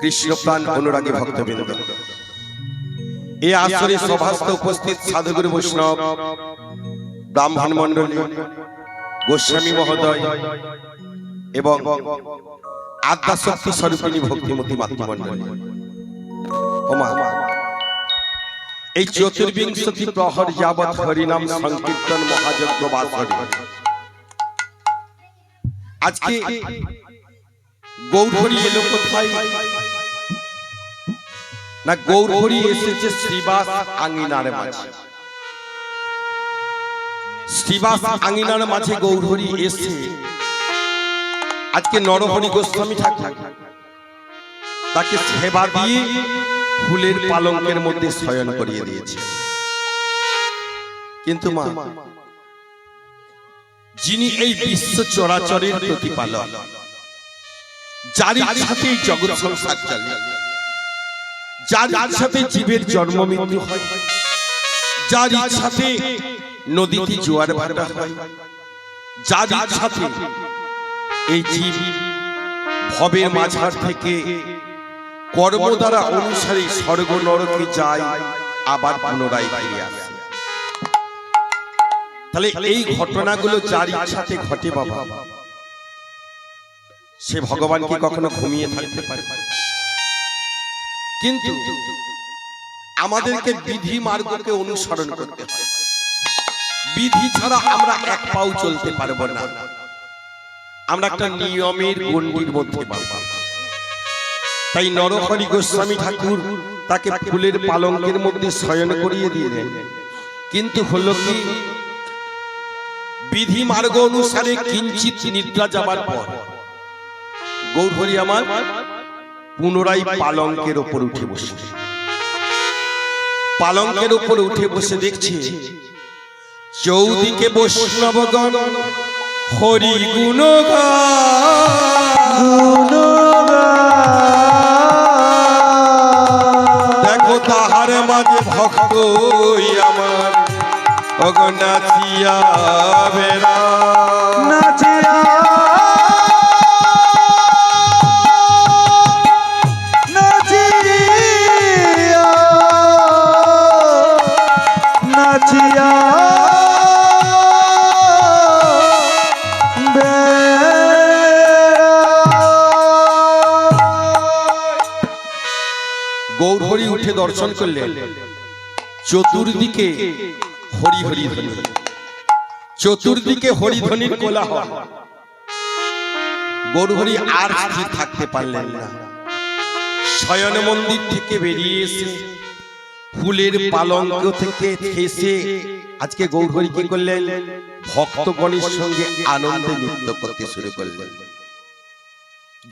কৃষ্ণপ্রাণ অনুরাগী ভক্তবৃন্দ এই আসরে সভাস্থ উপস্থিত সাধুগুরু বৈষ্ণব, ব্রাহ্মণ মণ্ডলী, গোস্বামী মহোদয় এবং আদ্যাশক্তি স্বরূপিণী ভক্তিমতী মাতৃমণ্ডলী ওমা। এই চতুর্বিংশতি প্রহর যাবৎ হরিনাম সংকীর্তন মহাযজ্ঞ আজকে গৌরহরি এলো কোথায়? না গৌরহরি এসেছে শ্রীবাস আঙ্গিনার মাঝে। শ্রীবাস আঙ্গিনার মাঝে গৌরহরি এসে আজকে নরহরি গোস্বামী ঠাকুর, তাকে সেবা দিয়ে ফুলের পালঙ্কের মধ্যে শয়ন করিয়ে দিয়েছে। কিন্তু মা, যিনি এই বিশ্ব চরাচরের প্রতিপালক যার ইচ্ছাতেই জগৎ সংসার চলে যার ইচ্ছাতে জীবের জন্ম মৃত্যু হয়। যার ইচ্ছাতে নদীতে জোয়ার ভাটা হয়। যার ইচ্ছাতে এই জীব ভবের মাঝার থেকে কর্ম দ্বারা অনুসারে স্বর্গ নরকে যায় আবার পুনরায় ফিরে আসে। তাহলে এই ঘটনাগুলো যার ইচ্ছাতে ঘটে বাবা। সে ভগবান কি কখনো ঘুমিয়ে থাকতে পারে। কিন্তু আমাদেরকে বিধি মার্গকে অনুসরণ করতে হয়। বিধি ছাড়া আমরা এক পাও চলতে পারব না। আমরা একটা নিয়মের গণ্ডির মধ্যে বাবা তাই নরহরি গোস্বামী ঠাকুর তাকে ফুলের পালঙ্কের মধ্যে শয়ন করিয়ে দিলেন। কিন্তু হলো কি? বিধি মার্গ অনুসারে কিঞ্চিত নিদ্রা যাবার পর। গৌরহরি আমার পুনরায় পালঙ্কের ওপর উঠে বসে। পালঙ্কের উপর উঠে বসে দেখছে, চৌদিকে বৈষ্ণবগণ হরি গুণ দেখো তাহার মাঝে ভক্ত আমার অগনাথিয়া বেড়া। করলেন। চতুর্দিকে হরি হরি ধ্বনি চতুর্দিকে হরিধ্বনির কোলাহল। গৌরহরি আর স্থির থাকতে পারলেন না। শয়ন মন্দির থেকে বেরিয়ে এসে, ফুলের পালঙ্ক থেকে ঠেসে আজকে গৌরহরি কি করলেন? ভক্তগণের সঙ্গে আনন্দে নৃত্য করতে শুরু করলেন।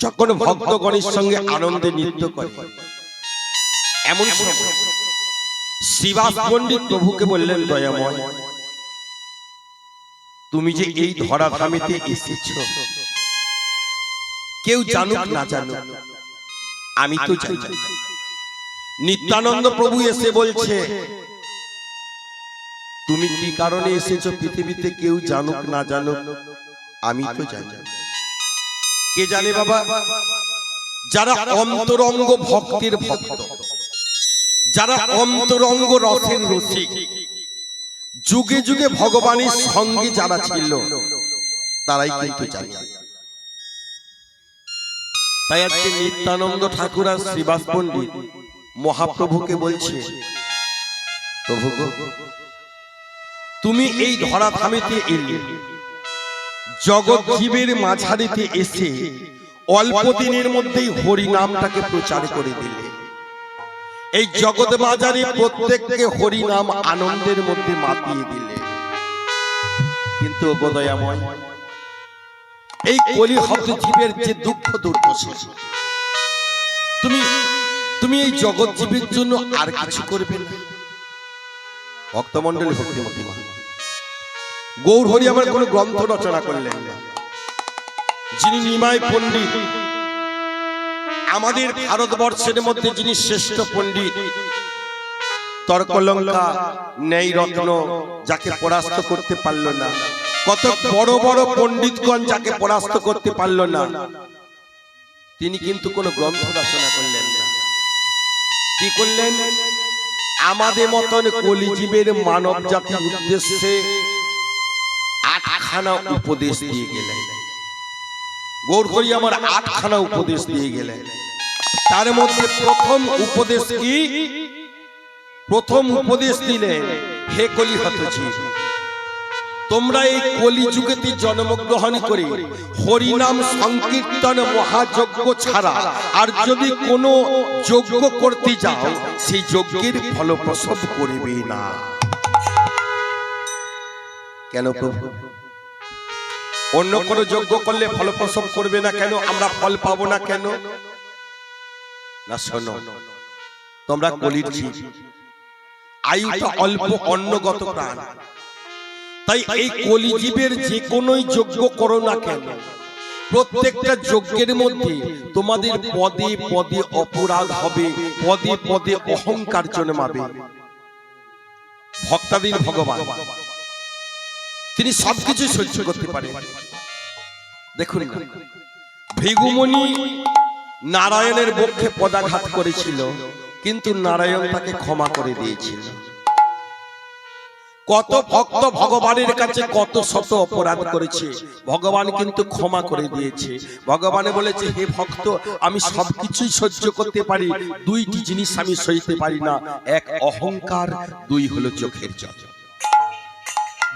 যখন ভক্তগণের সঙ্গে আনন্দে নৃত্য করে এমন সময় শিবাস পণ্ডিত প্রভুকে বললেন দয়াময় তুমি যে এই ধরা ধামেতে এসেছ কেউ জানুক না জানুক। আমি তো জানি। নিত্যানন্দ প্রভু এসে বলছে তুমি কি কারণে এসেছ পৃথিবীতে কেউ জানুক না জানুক? আমি তো জানি। কে জানে বাবা? যারা অন্তরঙ্গ ভক্তের ভক্ত। যারা অন্তরঙ্গ রসের রসিক। যুগে যুগে ভগবানের সঙ্গে যারা ছিল তারাই কিন্তু জানে তাই আজকে নিত্যানন্দ ঠাকুর আর শ্রীবাস পণ্ডিত মহাপ্রভুকে বলছে প্রভু তুমি এই ধরা থামেতে এলে জগৎ জীবের মাঝারিতে এসে অল্প দিনের মধ্যেই হরি নামটাকে প্রচার করে দিলে। এই জগৎ বাজারে প্রত্যেককে হরি নাম আনন্দের মধ্যে মাতিয়ে দিলে। কিন্তু বোধয়াময় এই কলিহত জীবের যে দুঃখ দুর্দশা, তুমি তুমি এই জগৎ জীবের জন্য আর কিছু করবে না। ভক্তমন্ডলী ভক্তিমতী মা গৌর হরি আমার কোন গ্রন্থ রচনা করলেন যিনি নিমাই পণ্ডিত আমাদের ভারতবর্ষের মধ্যে যিনি শ্রেষ্ঠ পণ্ডিত তর্কলঙ্কা ন্যায় রত্ন যাকে পরাস্ত করতে পারল না। কত বড় বড় পণ্ডিতগণ যাকে পরাস্ত করতে পারল না। তিনি কিন্তু কোনো গ্রন্থ রচনা করলেন না। কি করলেন? আমাদের মতন কলিজীবের মানব জাতির উদ্দেশ্যে আটখানা উপদেশ দিয়ে গেলেন। গৌর করি আমার আটখানা উপদেশ দিয়ে গেলেন তার মধ্যে প্রথম উপদেশ কি? প্রথম উপদেশ দিলেন হে কলি হতজীব তোমরা এই কলি যুগেতে জন্মগ্রহণ করে হরিনাম সংকীর্তন মহাযজ্ঞ ছাড়া আর যদি কোনো যজ্ঞ করতে যাও, সেই যজ্ঞের ফলপ্রসব করবে না। কেন প্রভু? অন্য কোনো যজ্ঞ করলে ফলপ্রসব করবে না কেন? আমরা ফল পাবো না কেন? না শোনো। তোমরা কলির জীব আয়ুটা অল্প অন্নগত প্রাণ। তাই এই কলিজীবের যে কোনোই যজ্ঞ করো না কেন? প্রত্যেকটা যজ্ঞের মধ্যে তোমাদের পদে পদে অপরাধ হবে। পদে পদে অহংকার জন্মাবে। ভক্তাদিন ভগবান। তিনি সবকিছু সহ্য করতে পারেন। দেখুন ভৃগুমণি নারায়ণের পক্ষে পদাঘাত করেছিল কিন্তু নারায়ণ তাকে ক্ষমা করে দিয়েছিল। কত ভক্ত ভগবানের কাছে কত শত অপরাধ করেছে। ভগবান কিন্তু ক্ষমা করে দিয়েছে। ভগবানে বলেছে হে ভক্ত আমি সবকিছুই সহ্য করতে পারি দুইটি জিনিস আমি সইতে পারি না এক অহংকার দুই হলো চোখের জল।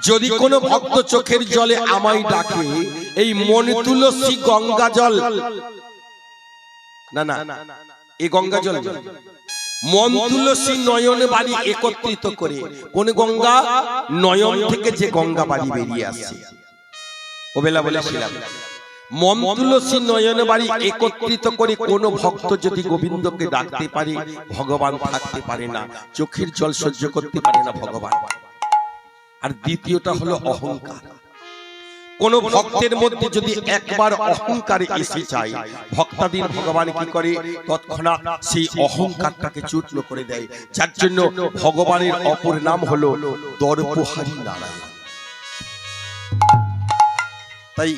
যদি কোনো ভক্ত চোখের জলে আমায় ডাকে এই মন তুলসী গঙ্গা জল। না না এই গঙ্গা জল। মন তুলসী নয়ন বাড়ি একত্রিত করে কোন গঙ্গা নয়ন থেকে যে গঙ্গা বাড়ি বেরিয়ে আসছে ও বেলা বলেছিলাম মম তুলসী নয়ন বাড়ি একত্রিত করে কোন ভক্ত যদি গোবিন্দকে ডাকতে পারে ভগবান থাকতে পারে না। চোখের জল সহ্য করতে পারে না ভগবান। আর দ্বিতীয়টা হলো অহংকার। কোন ভক্তের মধ্যে যদি একবার অহংকার এসে যায়, ভক্তাদিন ভগবান কি করে? তৎক্ষণাৎ সেই অহংকারটাকে চূর্ণ করে দেয়। যার জন্য ভগবানের অপর নাম হলো দর্পহারী নারায়ণ। তাই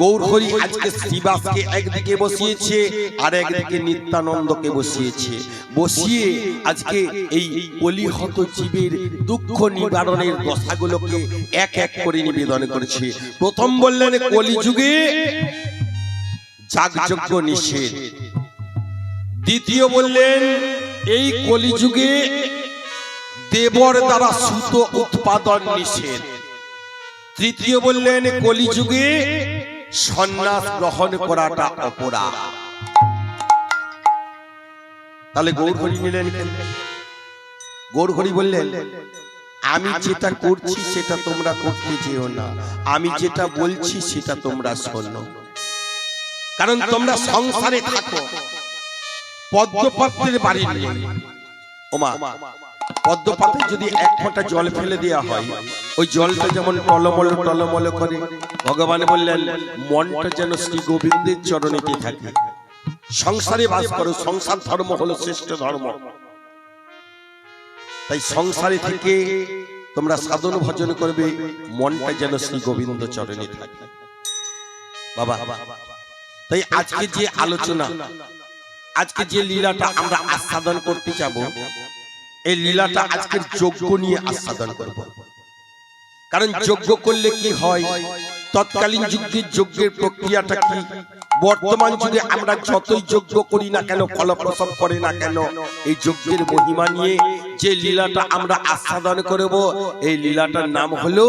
গৌরহরি আজকে শ্রীবাসকে একদিকে বসিয়েছে আর একদিকে নিত্যানন্দকে বসিয়েছে। বসিয়ে আজকে এই অলিহত জীবের দুঃখ নিবারণের দশাগুলোকে এক এক করে নিবেদন করেছে। প্রথম বললেন কলিযুগে যাগযজ্ঞ নিষেধ দ্বিতীয় বললেন এই কলিযুগে দেবর দ্বারা সুত উৎপাদন নিষেধ। তৃতীয় বললেন, কলিযুগে সন্ন্যাস গ্রহণ করাটা অপরাধ। তাহলে গৌরহরি কেন? গৌরহরি বললেন, আমি যেটা করছি সেটা তোমরা করতে যেও না। আমি যেটা বলছি সেটা তোমরা শোনো। কারণ তোমরা সংসারে থাকো, পদ্মপত্রের বাড়ি নেই ওমা পদ্মপাতে যদি এক ফোঁটা জল ফেলে দেওয়া হয় ওই জলটা যেমন টলমল টলমল করে ভগবান বললেন মনটা যেন শ্রী গোবিন্দের চরণেতে থাকে। সংসারে বাস করো সংসার ধর্ম হলো শ্রেষ্ঠ ধর্ম। তাই সংসারে থেকে তোমরা সাধন ভজন করবে মনটা যেন শ্রী গোবিন্দ চরণে থাকে। বাবা তাই আজকে যে আলোচনা আজকে যে লীলাটা আমরা আস্বাদন করতে যাব এই লীলাটা আজকের যজ্ঞ নিয়ে আস্বাদন করব। কারণ করলে কি হয়? তৎকালীন যুগের প্রক্রিয়াটা কি? বর্তমান যুগে আমরা যতই করি না কেন ফলপ্রসব করে না কেন, এই যজ্ঞের মহিমা নিয়ে যে লীলাটা আমরা আস্বাদন করব, এই লীলাটার নাম হলো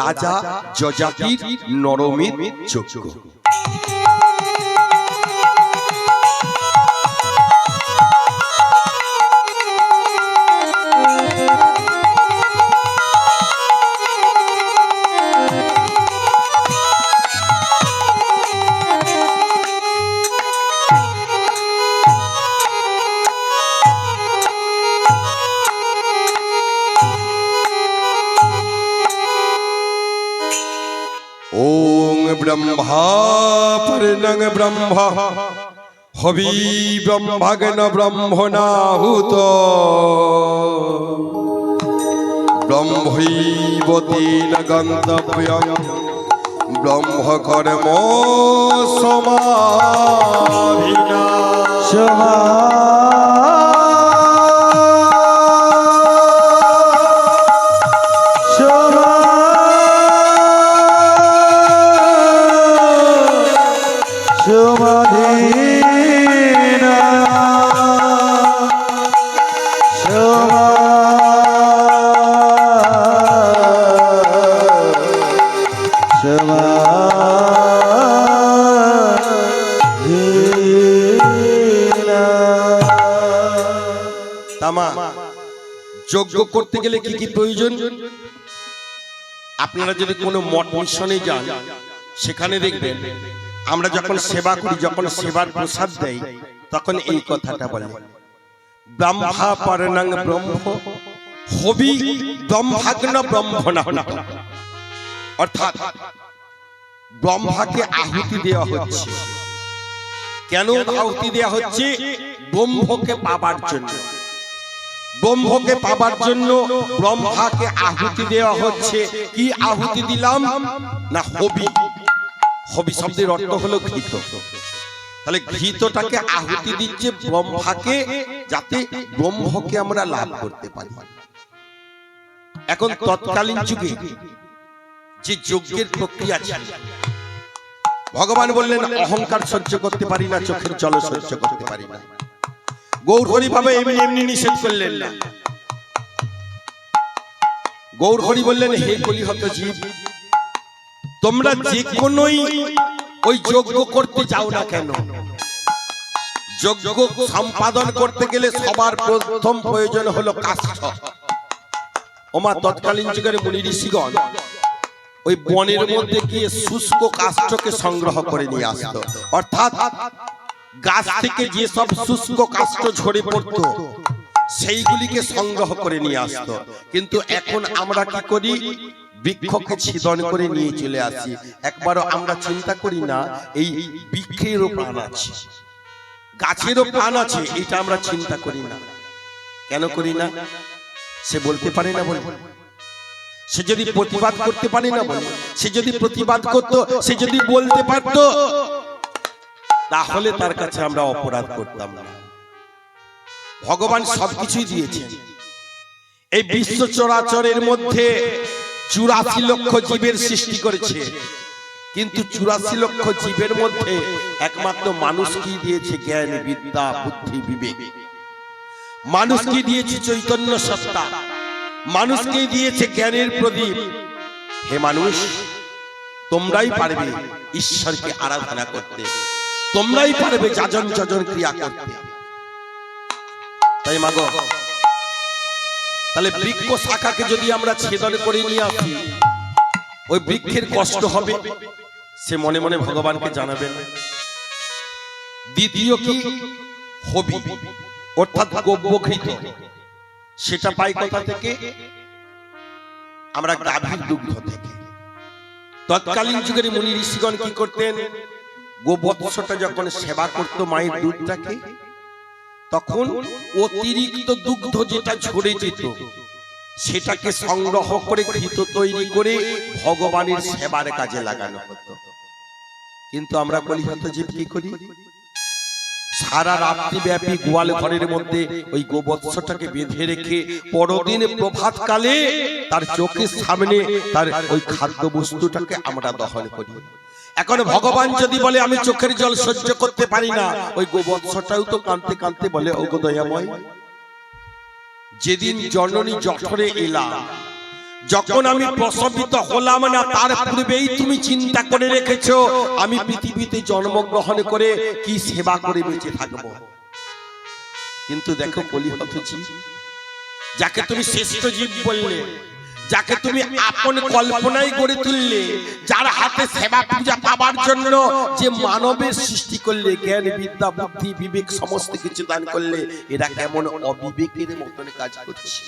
রাজা যজাতির নরমের যজ্ঞ। ব্রহ্মা পর্ণং ব্রহ্মা। হবি ব্রহ্মগ্ন ব্রহ্মণাহুত। ব্রহ্মৈবতেন গন্তব্যং। ব্রহ্ম কর্ম সমাধিনা। সমা যজ্ঞ করতে গেলে কি কি প্রয়োজন? আপনারা যদি কোনো মঠ মিশনে যান, সেখানে দেখবেন, আমরা যখন সেবা করি, যখন সেবার প্রসাদ দেই তখন এই কথাটা বলে। ব্রহ্মা পরণং ব্রহ্ম, হবি ব্রহ্মাগ্ন ব্রহ্মণা অর্থাৎ, ব্রহ্মাকে আহুতি দেওয়া হচ্ছে। কেন আহুতি দেওয়া হচ্ছে? ব্রহ্মকে পাবার জন্য। ব্রহ্মকে পাবার জন্য ব্রহ্মাকে আহুতি দেওয়া হচ্ছে। কি আহুতি দিলাম? না, হবি। হবি শব্দের অর্থ হলো ঘৃত। তাহলে ঘৃতটাকে আহুতি দিচ্ছে ব্রহ্মাকে যাতে ব্রহ্মকে আমরা লাভ করতে পারি। এখন তৎকালীন যুগে যে যজ্ঞের প্রক্রিয়া ছিল, ভগবান বললেন, অহংকার সহ্য করতে পারি না, চোখের জল সহ্য করতে পারি না। গৌর হরি ভাবে এমনি এমনি নিষেধ করলেন না। গৌর হরি বললেন হে কলিহত জীব তোমরা যে কোনোই ওই যজ্ঞ করতে যাও না কেন? যজ্ঞ সম্পাদন করতে গেলে সবার প্রথম প্রয়োজন হলো কাষ্ঠ। ওমা তৎকালীন যুগের মুনি ঋষিগণ ওই বনের মধ্যে গিয়ে শুষ্ক কাষ্ঠকে সংগ্রহ করে নিয়ে আসতো। অর্থাৎ গাছ থেকে যে সব শুষ্ক কাষ্ঠ ঝরে পড়তো সেইগুলিকে সংগ্রহ করে নিয়ে আসতো। কিন্তু এখন আমরা কি করি? বৃক্ষকে ছিদন করে নিয়ে চলে আসি। একবারও আমরা চিন্তা করি না এই বৃক্ষেরও প্রাণ আছে। গাছেরও প্রাণ আছে এটা আমরা চিন্তা করি না। কেন করি না? সে বলতে পারে না বলে। সে যদি প্রতিবাদ করতে পারে না বলে। সে যদি প্রতিবাদ করত সে যদি বলতে পারত তাহলে তার কাছে আমরা অপরাধ করতাম না। ভগবান সবকিছুই দিয়েছেন। এই বিশ্ব চরাচরের মধ্যে চুরাশি লক্ষ জীবের সৃষ্টি করেছে। কিন্তু চুরাশি লক্ষ জীবের মধ্যে একমাত্র মানুষ কি দিয়েছে? জ্ঞান বিদ্যা বুদ্ধি বিবেক। মানুষ কি দিয়েছে? চৈতন্য সত্তা। মানুষকে দিয়েছে? জ্ঞানের প্রদীপ। হে মানুষ তোমরাই পারবে ঈশ্বরকে আরাধনা করতে। তোমরাই পারবে যাজন যাজন ক্রিয়া করতে। তাই মাগো, তাহলে বৃক্ষ শাখাকে যদি আমরা ছেদন করে নিয়ে আসি, ওই বৃক্ষের কষ্ট হবে? সে মনে মনে ভগবানকে জানাবেন। দ্বিতীয় কি? হবি, অর্থাৎ গব্যঘৃত। সেটা পাই কোথা থেকে? আমরা গাভীর দুগ্ধ থেকে। তৎকালীন যুগের মুনি ঋষিগণ কি করতেন? গোবৎসটা যখন সেবা করত মায়ের দুধটাকে, তখন অতিরিক্ত দুগ্ধ যেটা ঝরে যেত, সেটাকে সংগ্রহ করে ঘৃত তৈরি করে ভগবানের সেবার কাজে লাগানো হতো। কিন্তু আমরা কলিহত জীব কি করি? সারা রাত্রি ব্যাপী গোয়াল ঘরের মধ্যে ওই গোবৎসটাকে বেঁধে রেখে পরদিন প্রভাত কালে তার চোখের সামনে তার ওই খাদ্য বস্তুটাকে আমরা দহন করি। এখন ভগবান যদি বলে আমি চোখের জল সহ্য করতে পারি না ওই গোবৎসটাও তো কাঁদতে কাঁদতে বলে ও গো দয়াময়। যেদিন জননী জঠরে এলাম যখন আমি প্রসবিত হলাম না তার পূর্বেই তুমি চিন্তা করে রেখেছো আমি পৃথিবীতে জন্মগ্রহণ করে কি সেবা করে বেঁচে থাকব? কিন্তু দেখো কলিহত যাকে তুমি শ্রেষ্ঠ জীব বললে যাকে তুমি আপন কল্পনায় গড়ে তুললে যার হাতে সেবা পূজা পাবার জন্য যে মানবের সৃষ্টি করলে জ্ঞান বিদ্যা বুদ্ধি বিবেক সমস্ত কিছু দান করলে এরা কেমন অবিবেকের মতন কাজ করছে।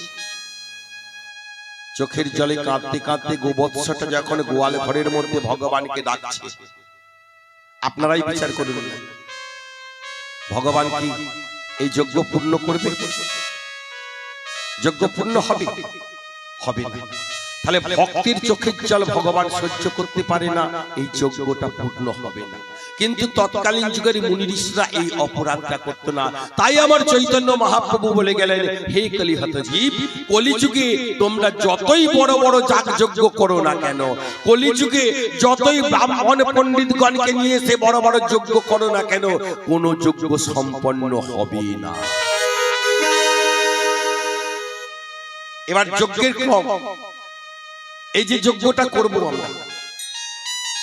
চোখের জলে কাঁদতে কাঁদতে গোবৎসটা যখন গোয়াল ঘরের মধ্যে ভগবানকে ডাকছে আপনারাই বিচার করুন। ভগবান কি এই যজ্ঞ পূর্ণ করবে? যজ্ঞ পূর্ণ হবে? হবে না। তাহলে ভক্তির চোখের জল ভগবান সহ্য করতে পারে না। এই যজ্ঞটা পূর্ণ হবে না। কিন্তু তৎকালীন যুগের মুনি ঋষিরা এই অপরাধটা করতো না। তাই আমার চৈতন্য মহাপ্রভু বলে গেলেন হে কলিহত জীব কলিযুগে তোমরা যতই বড় বড় যাগ যজ্ঞ করো না কেন? কলিযুগে যতই ব্রাহ্মণ পণ্ডিতগণকে নিয়ে এসে বড় বড় যজ্ঞ করো না কেন? কোনো যজ্ঞ সম্পন্ন হবে না। এবার যজ্ঞের ক্রম এই যে যজ্ঞটা করব আমরা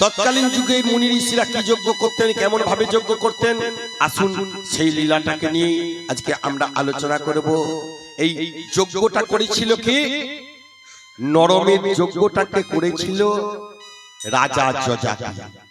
তৎকালীন যুগে মুনি ঋষিরা কি যজ্ঞ করতেন কেমন ভাবে যজ্ঞ করতেন? আসুন সেই লীলাটাকে নিয়ে আজকে আমরা আলোচনা করব। এই যজ্ঞটা করেছিল কে? নরমের যজ্ঞটাকে করেছিল রাজা যজাতি